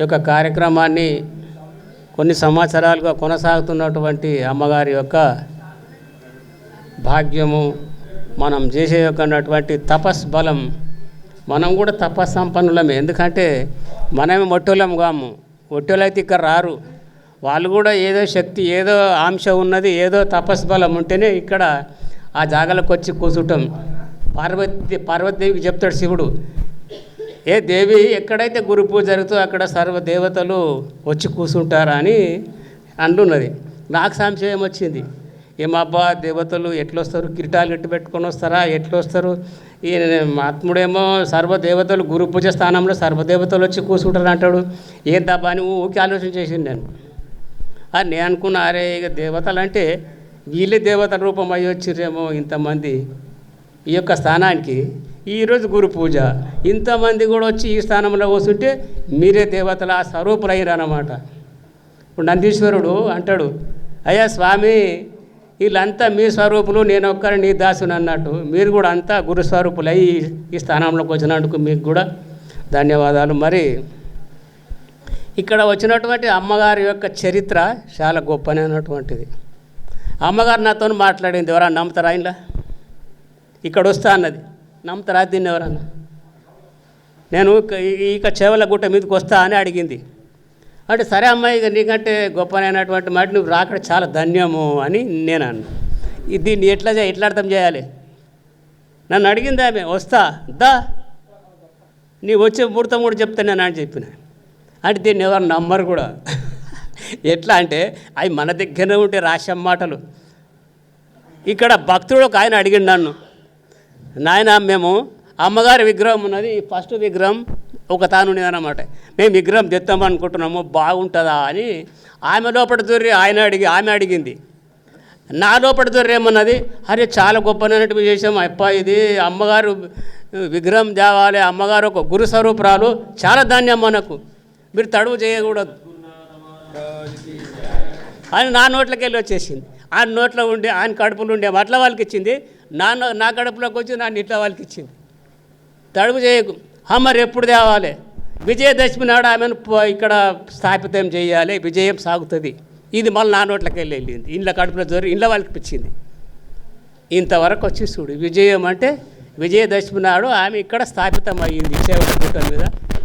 యొక్క కార్యక్రమాన్ని కొన్ని సంవత్సరాలుగా కొనసాగుతున్నటువంటి అమ్మగారి యొక్క భాగ్యము మనం చేసే యొక్క ఉన్నటువంటి తపస్ బలం మనం కూడా తపస్సంపన్నులమే ఎందుకంటే మనమే మొట్టోళ్ళం కాము. ఒట్టోలైతే ఇక్కడ రారు. వాళ్ళు కూడా ఏదో శక్తి ఏదో ఆంశ ఉన్నది ఏదో తపస్ బలం ఉంటేనే ఇక్కడ ఆ జాగాలకు వచ్చి కూర్చుంటాం. పార్వతి పార్వతీదేవికి చెప్తాడు శివుడు ఏ దేవి ఎక్కడైతే గురు పూజ జరుగుతుందో అక్కడ సర్వ దేవతలు వచ్చి కూర్చుంటారా అని అంటున్నది నాకు సంశయం వచ్చింది. ఏమబ్బా దేవతలు ఎట్లొస్తారు? కిరీటాలు ఎట్టు పెట్టుకొని వస్తారా? ఎట్లొస్తారు? ఈ ఆత్ముడేమో సర్వ దేవతలు గురు పూజ స్థానంలో సర్వదేవతలు వచ్చి కూర్చుంటారు అంటాడు. ఏం దబ్బా అని ఊకి ఆలోచన చేసింది నేను. అది నేను అనుకున్నా అరే ఇక దేవతలు అంటే వీళ్ళే దేవతల రూపం అయ్యి వచ్చిర్రేమో ఇంతమంది. ఈ యొక్క స్థానానికి ఈరోజు గురు పూజ. ఇంతమంది కూడా వచ్చి ఈ స్థానంలో కూర్చుంటే మీరే దేవతల స్వరూపులయ్యారన్నమాట ఇప్పుడు నందీశ్వరుడు అంటాడు అయ్యా స్వామి వీళ్ళంతా మీ స్వరూపులు నేను ఒక్కరు నీ దాసుని అన్నట్టు. మీరు కూడా అంతా గురు స్వరూపులు అయ్యి ఈ స్థానంలోకి వచ్చినందుకు మీకు కూడా ధన్యవాదాలు. మరి ఇక్కడ వచ్చినటువంటి అమ్మగారి యొక్క చరిత్ర చాలా గొప్పనైనటువంటిది. అమ్మగారు నాతో మాట్లాడింది ఎవరన్నా నమ్ముతారా ఇలా ఇక్కడ వస్తా అన్నది. నమ్ముతారా? దీన్ని ఎవరన్నా నేను ఇక- చేవల గుట్ట మీదకి వస్తా అని అడిగింది. అంటే సరే అమ్మాయి ఇక నీకంటే గొప్పనైనటువంటి మాట నువ్వు రాకడ చాలా ధన్యము అని నేను అన్నా. దీన్ని ఎట్లా ఎట్లా అర్థం చేయాలి? నన్ను అడిగింది ఆమె వస్తా దా. నీ వచ్చే ముహూర్తం కూడా చెప్తా నేను అని చెప్పిన. అంటే దీన్ని ఎవరు నమ్మరు కూడా. ఎట్లా అంటే అవి మన దగ్గరనే ఉంటే రాసే మాటలు ఇక్కడ భక్తుడు ఒక ఆయన అడిగిండు నన్ను. నాయన మేము అమ్మగారి విగ్రహం ఉన్నది. ఫస్ట్ విగ్రహం ఒక తాను ఉన్నదన్నమాట మేము విగ్రహం తెస్తాం అనుకుంటున్నాము బాగుంటుందా అని ఆమె లోపల దొరి ఆయన అడిగి ఆమె అడిగింది. నా లోపల దొరి ఏమన్నది? అరే చాలా గొప్పనైనట్టు చేసాం అప్ప ఇది అమ్మగారు విగ్రహం తేవాలి. అమ్మగారు ఒక గురు స్వరూపురాలు. చాలా ధాన్యం మనకు. మీరు తడువు చేయకూడదు. అని నా నోట్లకి వెళ్ళి వచ్చేసింది. ఆయన నోట్లో ఉండి ఆయన కడుపులు ఉండే అట్లా వాళ్ళకి ఇచ్చింది నా నా గడపలోకి వచ్చి నా ఇట్లా వాళ్ళకి ఇచ్చింది తడుపు చేయకు. "హా, మరి ఎప్పుడు తేవాలి? విజయదశమి నాడు ఆమెను ఇక్కడ స్థాపితం చేయాలి. విజయం సాగుతుంది. ఇది మళ్ళీ నా నోట్లకి వెళ్ళి వెళ్ళింది. ఇంట్లో కడుపులో జరిగి ఇంట్లో వాళ్ళకి ఇచ్చింది ఇంతవరకు వచ్చి చూడు. విజయం అంటే విజయదశమి నాడు ఆమె ఇక్కడ స్థాపితం అయ్యింది సేవల గుట్ట మీద.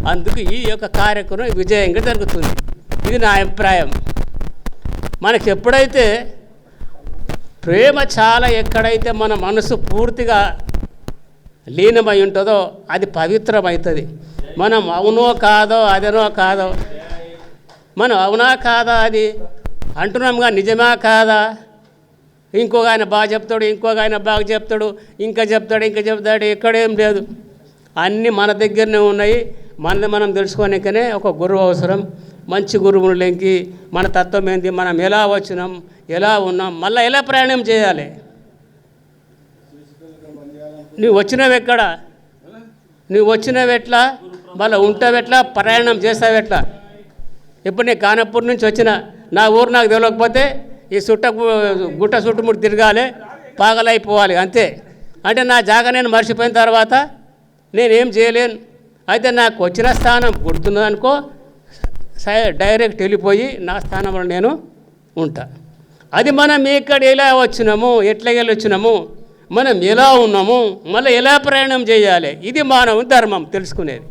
అందుకు ఈ యొక్క కార్యక్రమం విజయంగా జరుగుతుంది. ఇది నా అభిప్రాయం. మనకి ఎప్పుడైతే ప్రేమ చాలా ఎక్కడైతే మన మనసు పూర్తిగా లీనమై ఉంటుందో అది పవిత్రమవుతుంది. మనం అవునో కాదో అదనో కాదో. మనం అవునా కాదా అది అంటున్నాంగా నిజమా కాదా? ఇంకొక ఆయన బాగా చెప్తాడు ఇంకొక ఆయన బాగా చెప్తాడు ఇంకా చెప్తాడు ఇంకా చెప్తాడు ఎక్కడేం లేదు. అన్నీ మన దగ్గరనే ఉన్నాయి. మనది మనం తెలుసుకోనికనే ఒక గురువు అవసరం. మంచి గురువులకి మన తత్వం ఏంది? మనం ఎలా వచ్చినాం? ఎలా ఉన్నాం? మళ్ళీ ఎలా ప్రయాణం చేయాలి? నువ్వు వచ్చినవి ఎక్కడ? నువ్వు వచ్చినవి ఎట్లా? మళ్ళీ ఉంటావెట్లా ప్రయాణం చేస్తావెట్లా ఇప్పుడు నేను కానప్పటి నుంచి వచ్చిన నా ఊరు నాకు తెలియకపోతే ఈ చుట్ట గుట్ట చుట్టుముట్టు తిరగాలి పాగలైపోవాలి అంతే. అంటే నా జాగా నేను మర్చిపోయిన తర్వాత నేనేం చేయలేను. అయితే నాకు వచ్చిన స్థానం గుర్తున్నదనుకో డైరెక్ట్ వెళ్ళిపోయి నా స్థానంలో నేను ఉంటా. అది మనం ఇక్కడ ఎలా వచ్చినాము ఎట్లా వచ్చినాము మనం ఎలా ఉన్నాము మళ్ళీ ఎలా ప్రయాణం చేయాలి ఇది మానవ ధర్మం తెలుసుకునేది.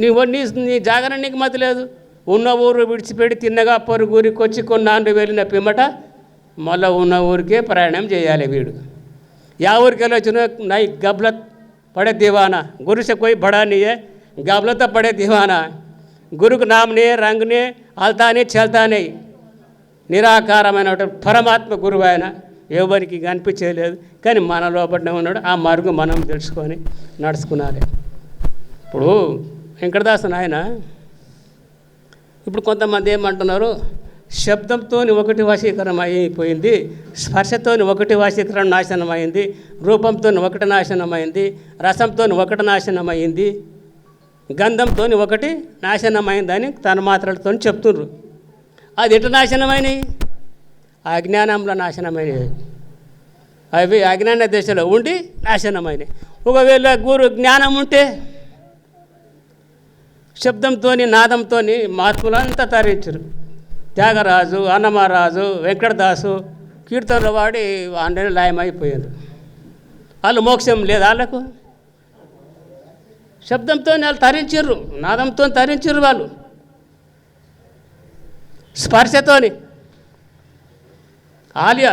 నువ్వు నీ నీ జాగరణ నీకు మతలేదు ఉన్న ఊరు విడిచిపెట్టి తిన్నగా పొరుగురికి వచ్చి కొన్నాళ్ళు వెళ్ళిన పిమ్మట మళ్ళీ ఉన్న ఊరికే ప్రయాణం చేయాలి వీడు. యా ఊరికి వెళ్ళొచ్చిన నై గబ్లత్ పడే దివానా గురిసె పోయి బడానియే గబ్లత పడే దివానా. గురు కు నామనే రంగునే అల్తానే చెల్తానే. నిరాకారమైన పరమాత్మ గురువు ఆయన. ఎవరికి కనిపించలేదు కానీ మన లోపలనే ఉన్నాడు. ఆ మరుగు మనం తెలుసుకొని నడుచుకున్నాలి ఇప్పుడు వెంకటదాసన్ ఆయన ఇప్పుడు కొంతమంది ఏమంటున్నారు? శబ్దంతో ఒకటి వశీకరణం అయిపోయింది స్పర్శతో ఒకటి వశీకరణ నాశనం అయింది రూపంతో ఒకటి నాశనం అయింది రసంతో ఒకటి నాశనం అయింది గంధంతో ఒకటి నాశనం అయిందని తన మాత్రలతో చెప్తున్నారు అది ఎటు నాశనమైనవి అజ్ఞానంలో నాశనమైనవి అవి అజ్ఞాన దశలో ఉండి నాశనమైనవి ఒకవేళ గురు జ్ఞానం ఉంటే శబ్దంతో నాదంతో మార్పులంతా తరించరు. త్యాగరాజు అన్నమారాజు వెంకటదాసు కీర్తనలు వాడి ఆండని లయమైపోయారు వాళ్ళు మోక్షం లేదు వాళ్ళకు? శబ్దంతో వాళ్ళు తరించారు నాదంతో తరించరు వాళ్ళు. స్పర్శతోని ఆలియా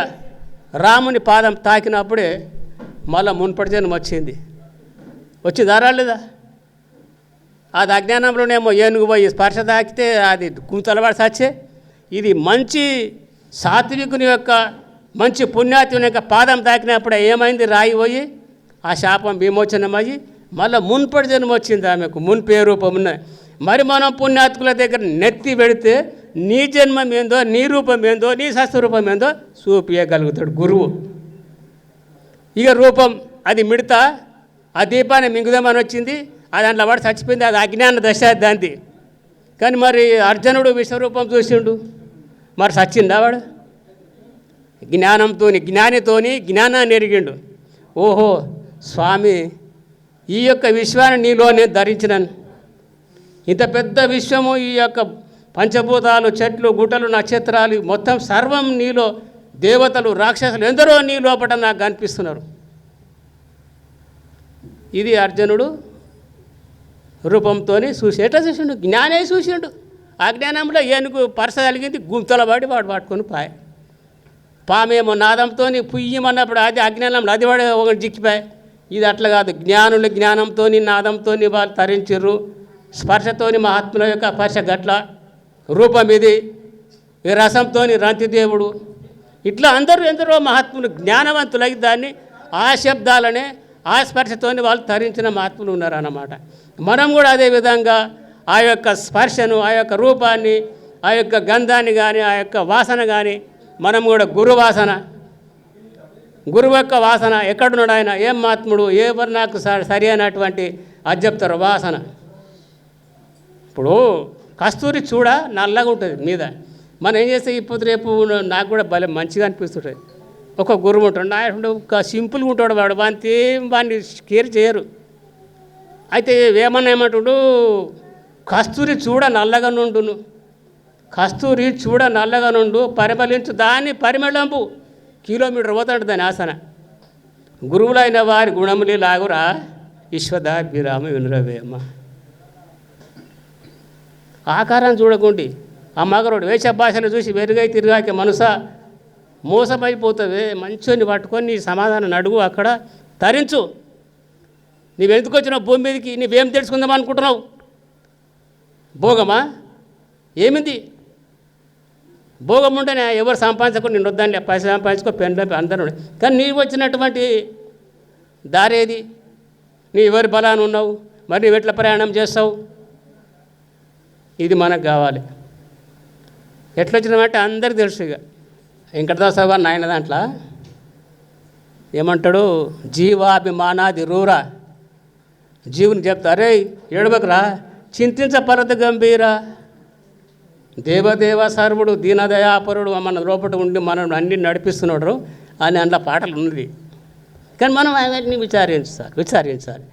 రాముని పాదం తాకినప్పుడే మళ్ళా మున్పటి జన్మ వచ్చింది. వచ్చి దారాలేదా అది అజ్ఞానంలోనేమో ఏనుగు పోయి స్పర్శ తాకితే అది కూతలవాడి సచ్చే ఇది మంచి సాత్వికుని యొక్క మంచి పుణ్యాత్ముని యొక్క పాదం తాకినప్పుడే ఏమైంది? రాయి పోయి ఆ శాపం విమోచనమయ్యి మళ్ళీ మున్పటి జన్మ వచ్చింది ఆమెకు. మున్పే రూపం మరి మనం పుణ్యాత్ముల దగ్గర నెత్తి పెడితే నీ జన్మం ఏందో నీ రూపం ఏందో నీ రూపం ఏందో చూపించగలుగుతాడు గురువు. ఇక రూపం అది మిడతా ఆ దీపాన్ని మింగుదామని వచ్చింది. అది దాంట్లో వాడు చచ్చిపోయింది అది అజ్ఞాన దశ దాంది కానీ మరి అర్జునుడు విశ్వరూపం చూసిండు. మరి సచ్చిందా వాడు? జ్ఞానంతోని జ్ఞానితోని జ్ఞానాన్ని ఎరిగిండు. ఓహో స్వామి ఈ యొక్క విశ్వాన్ని నీలోనే ధరించినాను. ఇంత పెద్ద విశ్వము ఈ యొక్క పంచభూతాలు చెట్లు గుట్టలు నక్షత్రాలు మొత్తం సర్వం నీలో దేవతలు రాక్షసులు ఎందరో నీ లోపల నాకు కనిపిస్తున్నారు. ఇది అర్జునుడు రూపంతో చూసి ఎట్లా చూసిండు? జ్ఞానే చూసిండు. అజ్ఞానంలో ఏనుగు పరస కలిగింది గుంతల పడి వాడు పట్టుకొని పాయ. పామేమో నాదంతో పుయ్యమన్నప్పుడు అది అజ్ఞానంలో అది వాడు ఒకటి జిక్కిపాయి ఇది అట్లా కాదు. జ్ఞానులు జ్ఞానంతో నాదంతో వాళ్ళు తరించరు స్పర్శతోని మహాత్ముల యొక్క స్పర్శ గట్ల రూపం ఇది రసంతోని రసంతో రంతిదేవుడు. ఇట్లా అందరూ ఎందరో మహాత్ములు జ్ఞానవంతులై దాన్ని ఆ శబ్దాలనే ఆ స్పర్శతోని వాళ్ళు తరించిన మహాత్ములు ఉన్నారన్నమాట. మనం కూడా అదే విధంగా ఆ యొక్క స్పర్శను ఆ యొక్క రూపాన్ని ఆ యొక్క గంధాన్ని కానీ ఆ యొక్క వాసన కానీ మనం కూడా గురువాసన గురువు యొక్క వాసన ఎక్కడున్నాడు ఆయన ఏం మహాత్ముడు ఎవరు నాకు స- సరి అయినటువంటి అది చెప్తారు వాసన. ఇప్పుడు కస్తూరి చూడ నల్లగా ఉంటుంది మీద. మనం ఏం చేస్తే ఇప్పుడు రేపు నాకు కూడా భలే మంచిగా అనిపిస్తుంటుంది. ఒక గురువు ఉంటాడు ఆయన ఒక సింపుల్గా ఉంటాడు వాడు వానికి వాడిని కేర్ చేయరు. అయితే ఏమన్నా ఏమంటుడు? కస్తూరి చూడ నల్లగా నుండును. కస్తూరి చూడ నల్లగా నుండు పరిమళించు దాన్ని పరిమళంపు కిలోమీటర్ పోతాడు దాని ఆసన. గురువులైన వారి గుణములి లాగురా విశ్వదాభిరామ వినురవేమ ఆకారం చూడకుండి. ఆ మగరుడు వేష భాషను చూసి వెరుగై తిరిగాక మనస మోసమైపోతుంది మంచోని పట్టుకొని నీ సమాధానం అడుగు అక్కడ. తరించు. నీవెందుకు వచ్చినావు భూమి మీదకి? నువ్వేం తెలుసుకుందాం అనుకుంటున్నావు భోగమా? ఏమింది? భోగం ఉంటేనే ఎవరు సంపాదించకుండా నేను వద్దాన్ని పైసలు సంపాదించుకో పెన్లు అందరూ కానీ నీవు వచ్చినటువంటి దారేది నీ ఎవరి బలాన్ని ఉన్నావు? మరి నువ్వు ఎట్లా ప్రయాణం చేస్తావు? ఇది మనకు కావాలి. ఎట్లా వచ్చినామంటే అందరికి తెలుసు ఇక. వెంకటదాసరావు గారు నాయన దాంట్లో ఏమంటాడు? జీవాభిమానాది రూరా. జీవుని చెప్తా అరే చింతించ పరద గంభీరా. దేవదేవ సర్వుడు దీనదయాపరుడు మన లోపల ఉండి మనం అన్ని నడిపిస్తున్నాడు అని అందులో పాటలు ఉన్నది. కానీ మనం అవన్నీ విచారించాలి విచారించాలి.